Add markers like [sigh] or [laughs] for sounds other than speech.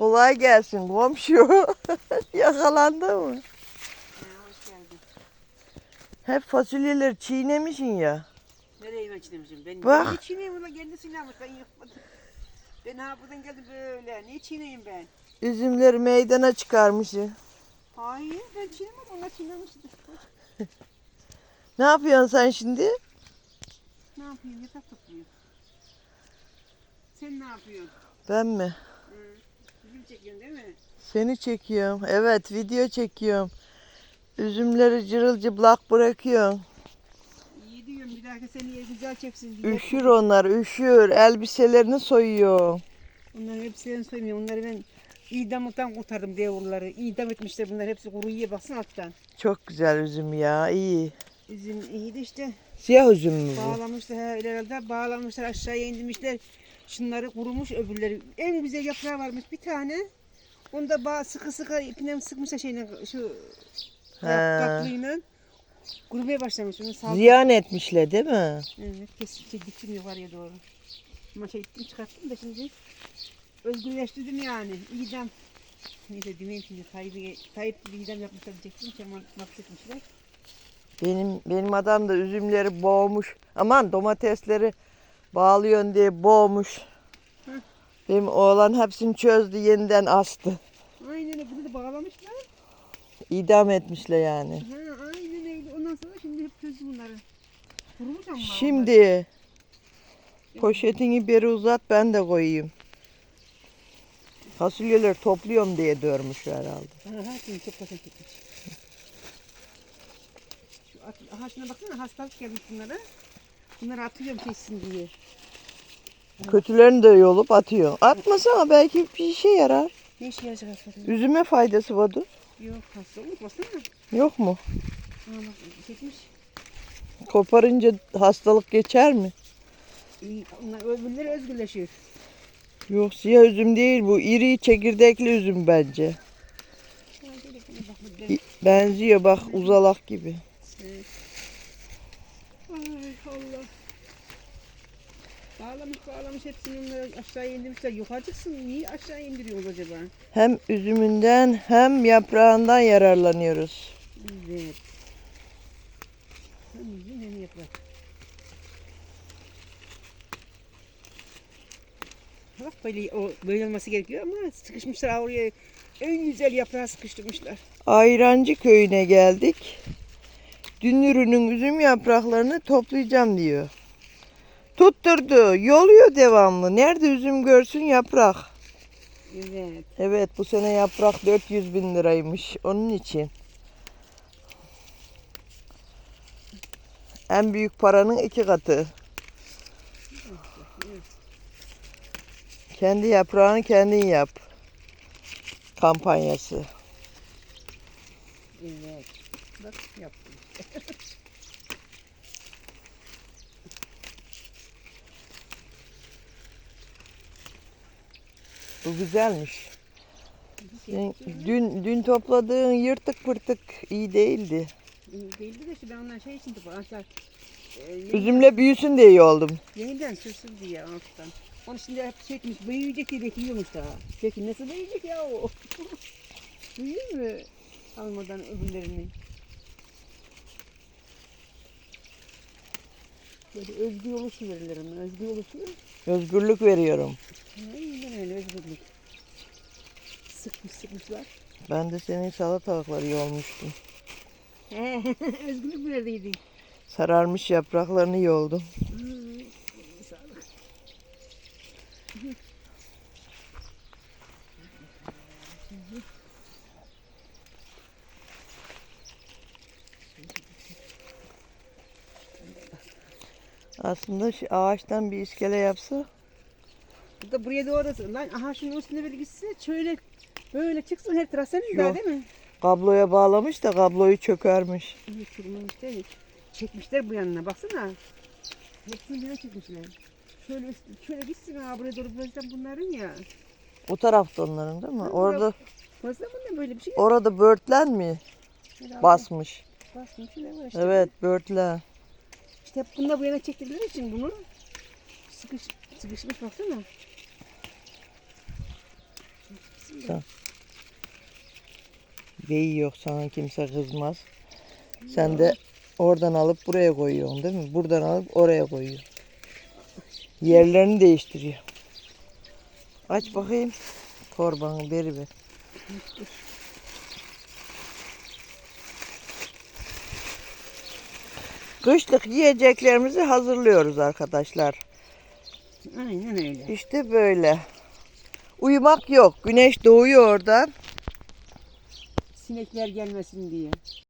Kolay gelsin komşu. [laughs] Yakalandı mı? Hep fasulyeleri çiğnemişsin ya. Nereye ben çiğnemişim? Ben Bak. ne çiğneyim ulan kendi çiğnemiş ben yapmadım. Ben ha buradan geldim böyle. Ne çiğneyim ben? Üzümleri meydana çıkarmışsın. Hayır ben çiğnemem onlar çiğnemişti. [laughs] Ne yapıyorsun sen şimdi? Ne yapayım yatak topluyorum. Sen ne yapıyorsun? Ben mi? Hı. Film çekiyorsun değil mi? Seni çekiyorum. Evet video çekiyorum. Üzümleri cırıl cıplak bırakıyorum. İyi diyorum bir dahaki seni yer güzel çeksin diye. Üşür onlar üşür. Elbiselerini soyuyor. Onların hepsini soymuyorum. Onları ben idamlıktan kurtardım devurları. İdam etmişler bunlar hepsi kuru yiye baksın alttan. Çok güzel üzüm ya iyi. Üzüm iyiydi işte. Siyah üzüm mü bu? Bağlamışlar herhalde bağlamışlar aşağıya indirmişler. Şunları kurumuş öbürleri. En güzel yaprağı varmış bir tane. Onu da bağ, sıkı sıkı ipinden sıkmışlar şeyle şu He. kaplıyla. Kurumaya başlamış. Onu saldım. Ziyan etmişler değil mi? Evet kesinlikle gittim yukarıya doğru. Ama şey gittim çıkarttım da şimdi özgürleştirdim yani. İdam. Neyse demeyeyim şimdi Tayyip'e Tayyip bir idam yapmışlar diyecektim. Kemal mahvetmişler. Benim benim adam da üzümleri boğmuş. Aman domatesleri bağlıyorsun diye boğmuş. Hı. Benim oğlan hepsini çözdü yeniden astı. Aynen öyle bunu da bağlamışlar. İdam etmişler yani. Ha, aynen öyle. Ondan sonra şimdi hep çözdü bunları. Kurumuş ama. Şimdi poşetini beri uzat ben de koyayım. Fasulyeleri topluyorum diye dörmüş herhalde. onlar. Aha şimdi çok paket gitmiş. Aha şuna baksana hastalık gelmiş bunlara. Bunları atıyorum kesin diye. Kötülerini de yolup atıyor. Atmasana belki bir işe yarar. Ne işe yarayacak hastalık? Üzüme faydası vardı. Yok hasta olmuş baksana. Yok mu? Aa bak çekmiş. Koparınca hastalık geçer mi? Onlar öbürleri özgürleşiyor. Yok siyah üzüm değil bu. İri çekirdekli üzüm bence. Benziyor bak uzalak gibi. Bağlamış hepsini onları aşağıya indirmişler. Yukarı çıksın niye aşağı indiriyoruz acaba? Hem üzümünden hem yaprağından yararlanıyoruz. Evet. Hem üzüm hem yaprak. Bak böyle, o, böyle olması gerekiyor ama sıkışmışlar oraya. En güzel yaprağı sıkıştırmışlar. Ayrancı köyüne geldik. Dünürünün üzüm yapraklarını toplayacağım diyor. Tutturdu. Yoluyor devamlı. Nerede üzüm görsün yaprak. Evet. Evet bu sene yaprak 400 bin liraymış. Onun için. En büyük paranın iki katı. Kendi yaprağını kendin yap. Kampanyası. Evet. Bak yaptım. [laughs] Bu güzelmiş. Senin dün dün topladığın yırtık pırtık iyi değildi. İyi Değildi de işte ben ondan şey için topladım. Arkadaşlar e, Üzümle büyüsün diye iyi oldum. yeniden sürsün diye alttan. Onu şimdi hep çekmiş. Büyüyecek diye bekliyormuş daha. Peki nasıl büyüyecek ya o? [laughs] Büyür mü? Almadan öbürlerini. Böyle özgür oluşu verilir ona. Özgür oluşu. Özgürlük veriyorum. Aynen öyle özgürlük. Sıkmış sıkmışlar. Ben de senin salatalıkları yolmuştum. [laughs] özgürlük verdiydik. Sararmış yapraklarını yoldum. Hmm, Aslında şu ağaçtan bir iskele yapsa Bu da buraya doğru lan aha şunun üstüne bir gitse şöyle böyle çıksın her taraf senin daha değil mi? kabloya bağlamış da kabloyu çökermiş. Çürümemiş değil. Çekmişler bu yanına baksana. Hepsini böyle çekmişler. Şöyle üst- şöyle gitsin ha buraya doğru burası bunların ya. O tarafta onların değil mi? Hı, Orada Burası da bundan böyle bir şey. orada börtlen mi Herhalde basmış? Basmış ne var işte. Evet börtlen. İşte hep bunlar bu yana çektikleri için bunu sıkış, sıkışmış baksana. Tamam. Beyi yok sana kimse kızmaz. Sen de oradan alıp buraya koyuyorsun değil mi? Buradan alıp oraya koyuyorsun. Yerlerini değiştiriyor. Aç bakayım. Torbanı beri ver. Kışlık yiyeceklerimizi hazırlıyoruz arkadaşlar. Aynen öyle. İşte böyle. Uyumak yok. Güneş doğuyor oradan. Sinekler gelmesin diye.